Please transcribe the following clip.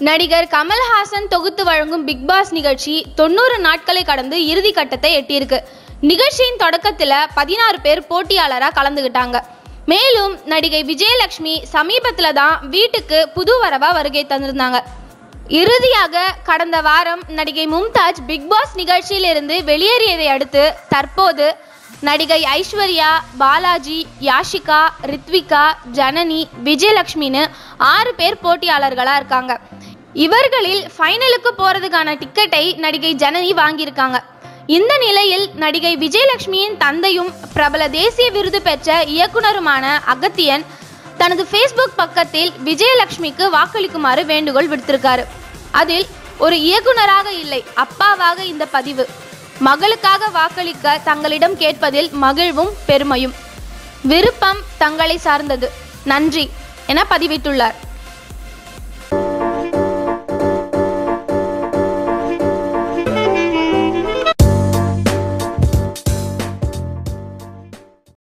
நடிகர் கமல்ஹாசன் தொகுத்து வழங்கும் பிக் பாஸ் நிகழ்ச்சி தொண்ணூறு நாட்களை கடந்து இறுதி கட்டத்தை எட்டியிருக்கு. நிகழ்ச்சியின் தொடக்கத்தில் பதினாறு பேர் போட்டியாளராக கலந்துக்கிட்டாங்க மேலும் நடிகை விஜயலட்சுமி சமீபத்தில் தான் வீட்டுக்கு புது வரவா வருகை தந்திருந்தாங்க. இறுதியாக கடந்த வாரம் நடிகை மும்தாஜ் பிக் பாஸ் நிகழ்ச்சியிலிருந்து வெளியேறியதை அடுத்து தற்போது நடிகை ஐஸ்வர்யா பாலாஜி யாஷிகா ரித்விகா ஜனனி விஜயலட்சுமின்னு ஆறு பேர் போட்டியாளர்களாக இருக்காங்க. இவர்களில் ஃபைனலுக்கு போகிறதுக்கான டிக்கெட்டை நடிகை ஜனனி வாங்கியிருக்காங்க. இந்த நிலையில் நடிகை விஜயலட்சுமியின் தந்தையும் பிரபல தேசிய விருது பெற்ற இயக்குனருமான அகத்தியன் தனது ஃபேஸ்புக் பக்கத்தில் விஜயலட்சுமிக்கு வாக்களிக்குமாறு வேண்டுகோள் விடுத்திருக்காரு. அதில் ஒரு இயக்குனராக இல்லை அப்பாவாக இந்த பதிவு. மகளுக்காக வாக்களிக்க தங்களிடம் கேட்பதில் மகிழ்வும் பெருமையும். விருப்பம் தங்களை சார்ந்தது. நன்றி என பதிவிட்டுள்ளார்.